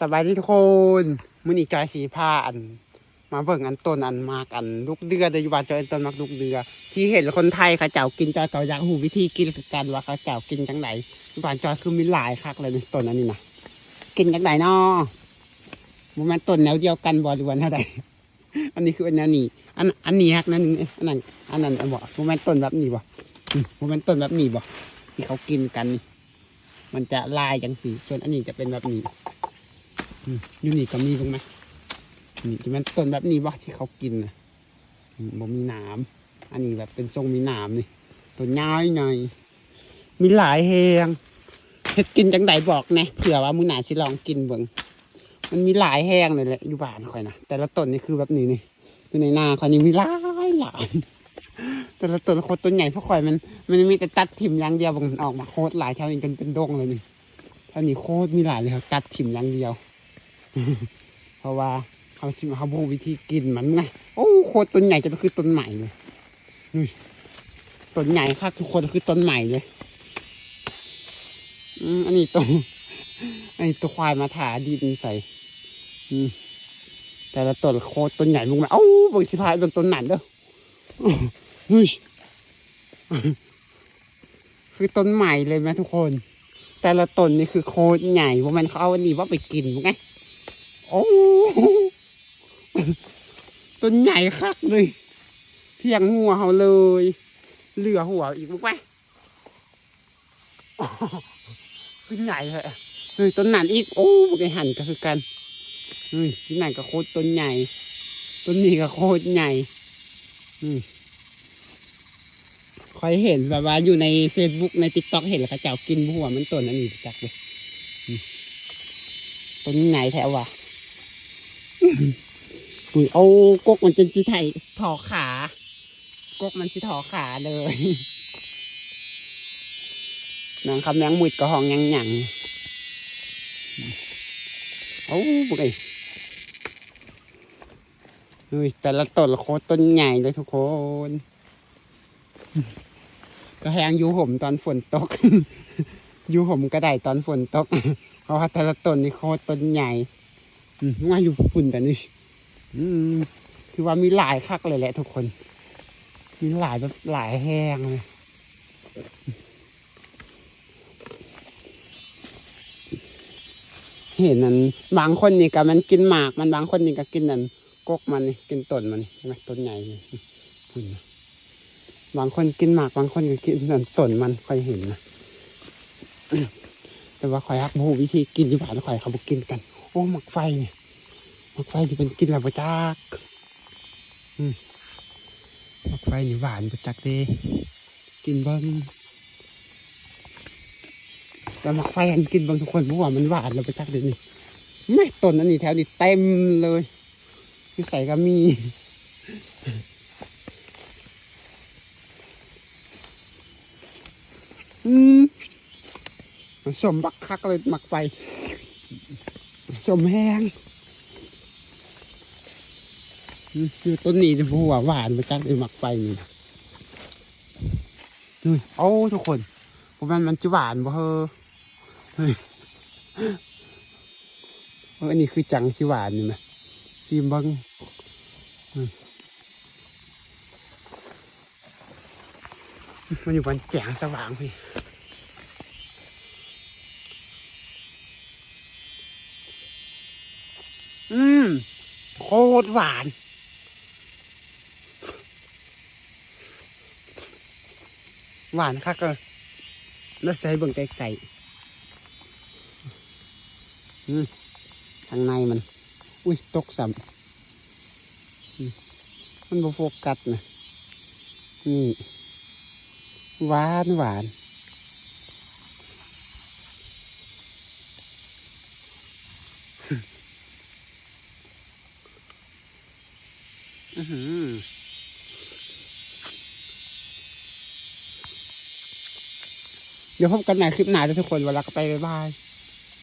สบายดีทุกคนมือนี้จอยสีผ้าอัน มาเบิ่งอันต้นอันมากอันลูกเดือเดยวอยู่บ้านจอยอันต้นมากลูกเดือ ที่เห็นคนไทยเขาเจ้ากินจอยเขาอยากหูวิธีกินกันว่าเขาเจ้ากินจังไหนอยู่บ้านจอยคือมีหลายคักเลยนี่ต้นอันนี้นะกินจังไหนนาะมันมันต้นแนวเดียวกันบ่หรือว่าเท่าใดอันนี้คืออันนั้นนี่อันอันนี้ฮักนั่นอันนั้นอันนั้นอันบ่มันมันต้นแบบนี้บ่อืมมันมันต้นแบบนี้บ่ที่เขากินกันนี่มันจะลายจังสีส่วนอันนี้จะเป็นแบบนี้ อยู่นี่ก็มีตรงไหมนี่ที่มันต้นแบบนี้วะที่เขากินนะมบ่มีหนามอันนี้แบบเป็นทรงมีหนามนี่ต้นย้ายหน่อยมีหลายแหงเฮ็ดกินจังใดบอกน่เผื่อว่ามือหนาสิลองกินเบิ่งมันมีหลายแหงเลยแหละอยู่บ้านค่อยนะแต่ละต้นนี่คือแบบนี้นี่อยู่ในนาค่อยนี่มีหลายหลายแต่ละต้นโคตรต้นใหญ่เพราะค่อยมัน มันมีแต่ตัดถิ่มอย่างเดียวมันออกมาโคตรหลายแถวนี้จนเป็นดงเลยนี่ท่านี้โคตรมีหลายเลยครับตัดถิ่มอย่างเดียว เพราะว่าเขาชิมเขาบอกวิธีกินมันไงโอ้โคตรต้นใหญ่จะคือต้นใหม่เลยนี่ต้นใหญ่ครับทุกคนคือต้นใหม่เลยอือันนี้ต้นอันนี้ตัวควายมาถาดินใส่อืแต่ละต้นโคตรต้นใหญ่มึงมาเอ้าเบิกสิพายเบิกต้นหนันเด้อเฮ้ยคือต้นใหม่เลยไหมทุกคน แต่ละต้นนี่คือโคตรใหญ่ว่ามันเขาเอาอันนี้ว่าไปกินมั้งไง โอ้ต้นใหญ่คักเลยเพียงหัวเขาเลย เหลือหัวอีกมั้งไหมขึ้นใหญ่เลยเฮ้ยต้นนั้นอีก โอ้ไปหันก็คือกันเฮ้ยที่ไหนก็โคตรต้นใหญ่ ต้นนี้ก็โคตรใหญ่อืมคอยเห็นแบบว่าอยู่ใน Facebook ใน t ิ k t o k เห็นแล้วเขาเจ้ากินหัวมันต้นอันนี้จักเลยต้นไหนแถววะ อุ้ยเอากกมันจะจิไทยถอขา กกมันจิถอขาเลยนางคำแมงมุดกระหองยังหยังโอ้บุกไอ้เฮ้ยแต่ละต้นโคตรต้นใหญ่เลยทุกคน ก็แหงอยูห่มตอนฝนตกอยูห่มก็ได้ตอนฝนตก เพราะว่าแต่ละต้นนี่โคตรต้นใหญ่อื มาอยู่ฝุ่นแต่นี่คือว่ามีหลายคักเลยแหละทุกคน มีหลายแบบหลายแห้งเลยเห็นนั้นบางคนนี่ก็มันกินหมากมันบางคนนี่ก็กินนั่นกกมันนี่กินต้นมันนไหมต้นใหญ่พุ่นบางคนกินหมากบางคนก็กินนั่นต้นมันค่อยเห็นนะแต่ว่าคอยฮักบูวิธีกินอยู่บ้านคอยเขาบอกกินกัน โอ้หมักไฟหมักไฟที่เป็นกินแล้วประจักหมักไฟนี่หวานประจักเด้กินบิ้งแต่หมักไฟอันกินเบางทุกคนเพราะว่ามันหวานแล้วประจักเด้นี่ไม่ต้นอันนี้แถวนี้เต็มเลยที่ใส่ก็มีอืมสมบักคักเลยหมักไฟ สมแห้งอยู่ต้นนี้จะหัวหวานมาจากไอ้หมักไฟนี่นะดูโอ้ทุกคนผมมันมันจะหวานบ่เฮอเฮ้ยอออันนี้คือจังสิหวานนี่ไหมซีมบังมันอยู่บนแจงสว่างพี่ อืม โคตรหวาน หวานคักเลยแล้วใส่เบิ่งไก่อืมทางในมัน อุ้ย ตกสัมมันบ่โฟกัสนะนี่ หวานหวาน อือหือ เดี๋ยวพบกันใหม่คลิปหน้าจ้ะทุกคนเวลาก็ไปบ๊ายบาย